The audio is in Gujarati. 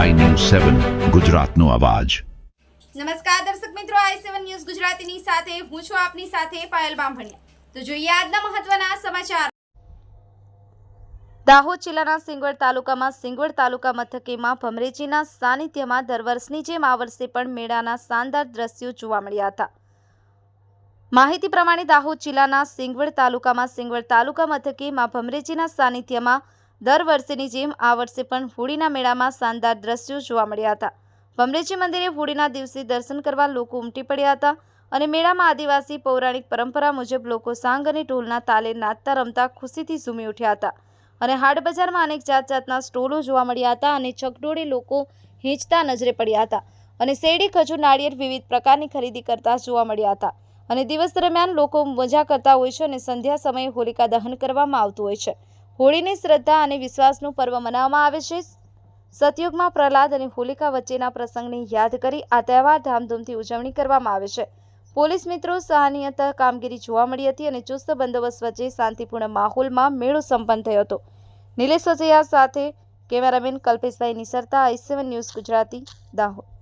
સેવન ગુજરાતનો અવાજ. નમસ્કાર દર્શક મિત્રો આઈ સેવન ન્યૂઝ ગુજરાતીની સાથે હું છું આપની સાથે પાયલ બામભણિયા. તો જોઈએ આજના મહત્વના સમાચાર. દાહોદ જિલ્લાના સિંગવડ તાલુકામાં સિંગવડ તાલુકા મથકેમાં ભમરેજીના સાનિધ્યમાં દર વર્ષની જેમ આ વર્ષે પણ મેળાના શાનદાર દ્રશ્યો જોવા મળ્યા હતા. માહિતી પ્રમાણે દાહોદ જિલ્લાના સિંગવડ તાલુકામાં સિંગવડ તાલુકા મથકે માં ભમરેજીના સાનિધ્યમાં દર વર્ષેની જેમ આ વર્ષે પણ હોળીના મેળામાં શાનદાર દ્રશ્યો જોવા મળ્યા હતા. ભમરેજી મંદિરે હોળીના દિવસે દર્શન કરવા લોકો ઉમટી પડ્યા હતા અને મેળામાં આદિવાસી પૌરાણિક પરંપરા મુજબ લોકો સાંગ અને ઢોલના તાલે નાચતા રમતા ખુશીથી ઝૂમી ઉઠ્યા હતા અને હાટ બજારમાં અનેક જાત જાતના સ્ટોલો જોવા મળ્યા હતા અને ચકડોળે લોકો હીંચતા નજરે પડ્યા હતા અને શેરડી, ખજૂર, નાળિયેર વિવિધ પ્રકારની ખરીદી કરતા જોવા મળ્યા હતા અને દિવસ દરમિયાન લોકો મજા કરતા હોય છે અને સંધ્યા સમયે હોલિકા દહન કરવામાં આવતું હોય છે. હોળીની શ્રદ્ધા અને વિશ્વાસનું પર્વ મનાવવામાં આવે છે. સતયુગમાં પ્રહલાદ અને હોલિકા વચ્ચેના પ્રસંગને યાદ કરી આ તહેવાર ધામધૂમથી ઉજવણી કરવામાં આવે છે. પોલીસ મિત્રો સહનીયતા કામગીરી જોવા મળી હતી અને ચુસ્ત બંદોબસ્ત વચ્ચે શાંતિપૂર્ણ માહોલમાં મેળો સંપન્ન થયો હતો. નિલેશ વસૈયા સાથે cameraman Kalpeshbhai Nisarta, I seven news Gujarati, Dahod.